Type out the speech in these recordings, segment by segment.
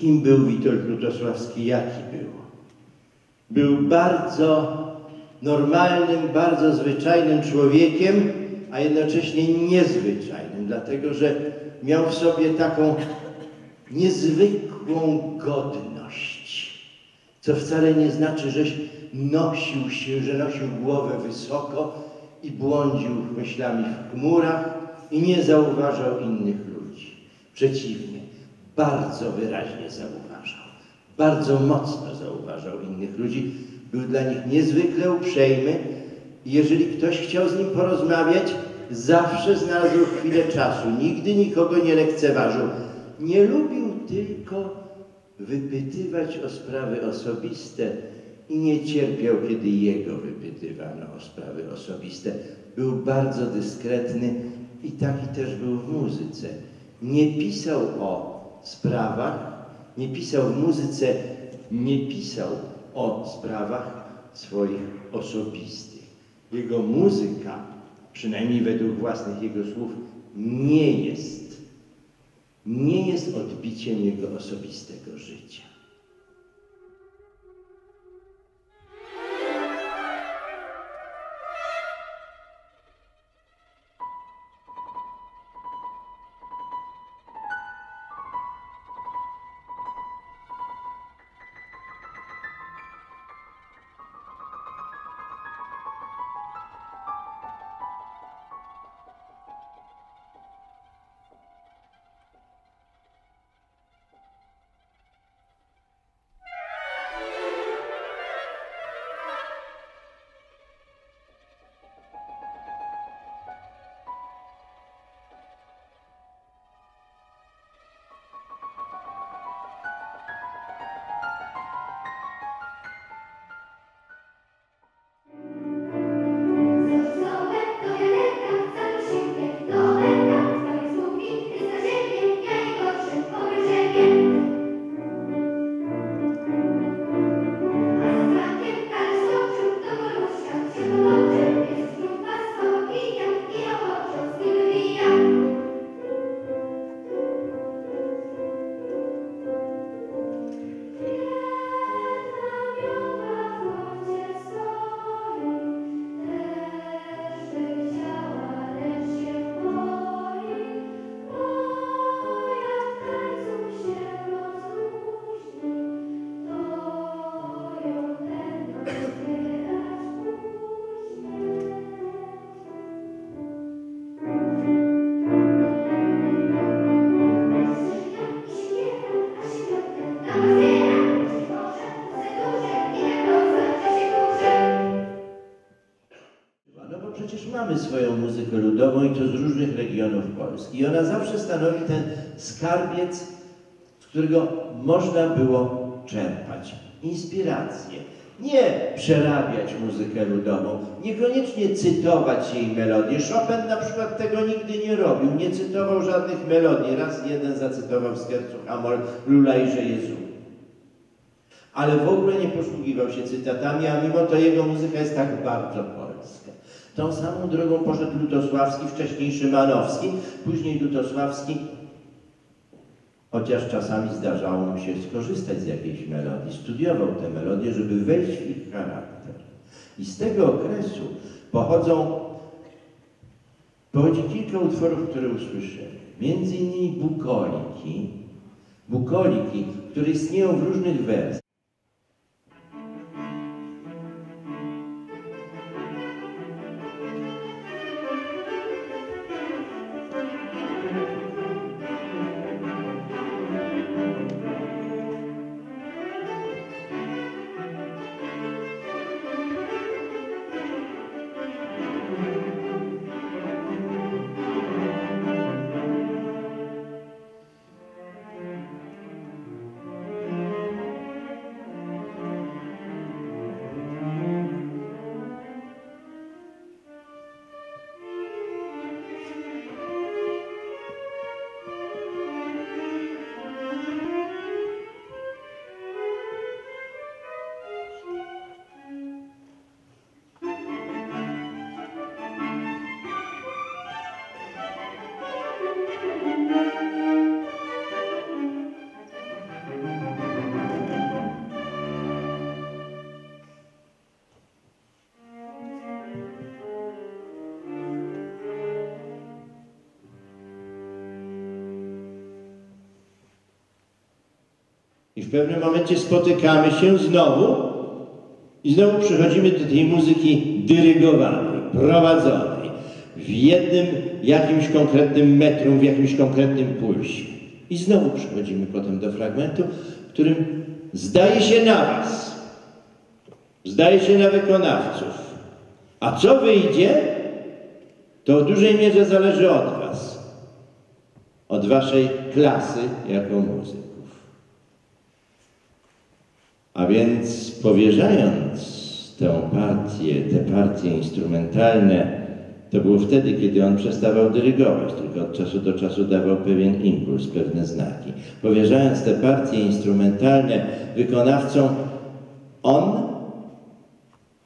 Kim był Witold Lutosławski? Jaki był? Był bardzo normalnym, bardzo zwyczajnym człowiekiem, a jednocześnie niezwyczajnym, dlatego że miał w sobie taką niezwykłą godność, co wcale nie znaczy, że nosił się, że nosił głowę wysoko i błądził myślami w chmurach i nie zauważał innych ludzi. Przeciwnie, bardzo wyraźnie zauważał, bardzo mocno zauważał innych ludzi, był dla nich niezwykle uprzejmy jeżeli ktoś chciał z nim porozmawiać, zawsze znalazł chwilę czasu, nigdy nikogo nie lekceważył. Nie lubił tylko wypytywać o sprawy osobiste i nie cierpiał, kiedy jego wypytywano o sprawy osobiste. Był bardzo dyskretny i taki też był w muzyce. Nie pisał o sprawach, nie pisał w muzyce, nie pisał o sprawach swoich osobistych. Jego muzyka, przynajmniej według własnych jego słów, nie jest, nie jest odbiciem jego osobistego życia. I to z różnych regionów Polski. I ona zawsze stanowi ten skarbiec, z którego można było czerpać inspirację. Nie przerabiać muzykę ludową, niekoniecznie cytować jej melodii. Chopin na przykład tego nigdy nie robił, nie cytował żadnych melodii. Raz jeden zacytował z sercu Hamol Lulajże Jezu. Ale w ogóle nie posługiwał się cytatami, a mimo to jego muzyka jest tak bardzo polska. Tą samą drogą poszedł Lutosławski, wcześniej Szymanowski, później Lutosławski, chociaż czasami zdarzało mu się skorzystać z jakiejś melodii, studiował te melodie, żeby wejść w ich charakter. I z tego okresu pochodzą, pochodzi kilka utworów, które usłyszeli. Między innymi bukoliki, bukoliki, które istnieją w różnych wersjach. I w pewnym momencie spotykamy się znowu i znowu przychodzimy do tej muzyki dyrygowanej, prowadzonej, w jednym jakimś konkretnym metrum, w jakimś konkretnym pulsie. I znowu przychodzimy potem do fragmentu, w którym zdaje się na was, zdaje się na wykonawców. A co wyjdzie, to w dużej mierze zależy od was, od waszej klasy jako muzyków. A więc powierzając tę partię, te partie instrumentalne, to było wtedy, kiedy on przestawał dyrygować, tylko od czasu do czasu dawał pewien impuls, pewne znaki. Powierzając te partie instrumentalne wykonawcom, on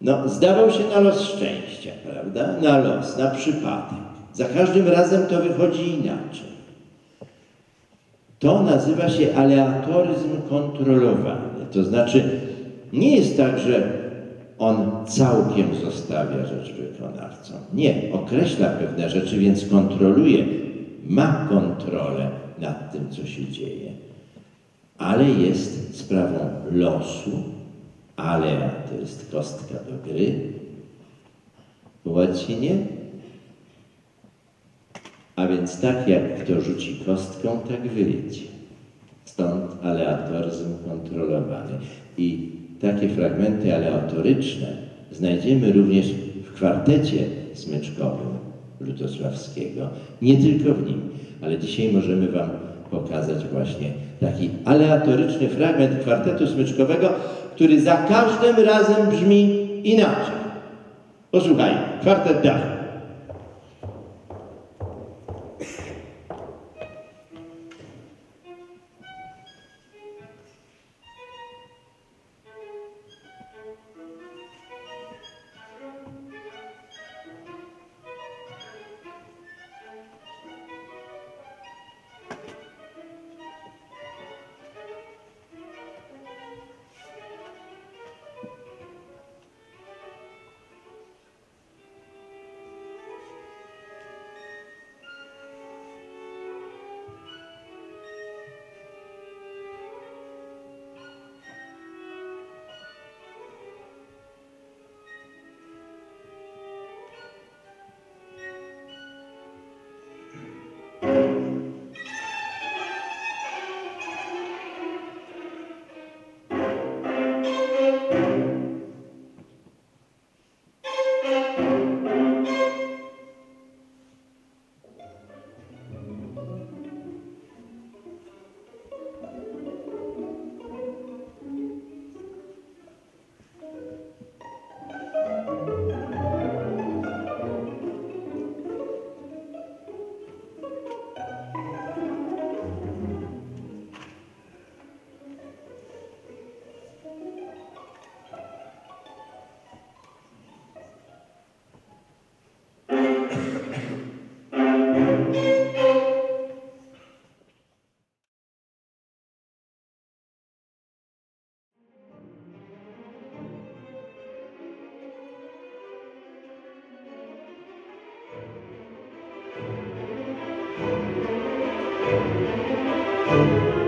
no, zdawał się na los szczęścia, prawda? Na los, na przypadek. Za każdym razem to wychodzi inaczej. To nazywa się aleatoryzm kontrolowany. To znaczy, nie jest tak, że on całkiem zostawia rzecz wykonawcom. Nie, określa pewne rzeczy, więc kontroluje, ma kontrolę nad tym, co się dzieje. Ale jest sprawą losu, ale to jest kostka do gry. Po łacinie. A więc tak jak kto rzuci kostką, tak wyjdzie. Stąd aleatoryzm kontrolowany. I takie fragmenty aleatoryczne znajdziemy również w kwartecie smyczkowym Lutosławskiego. Nie tylko w nim, ale dzisiaj możemy Wam pokazać właśnie taki aleatoryczny fragment kwartetu smyczkowego, który za każdym razem brzmi inaczej. Posłuchaj, kwartet dach. Música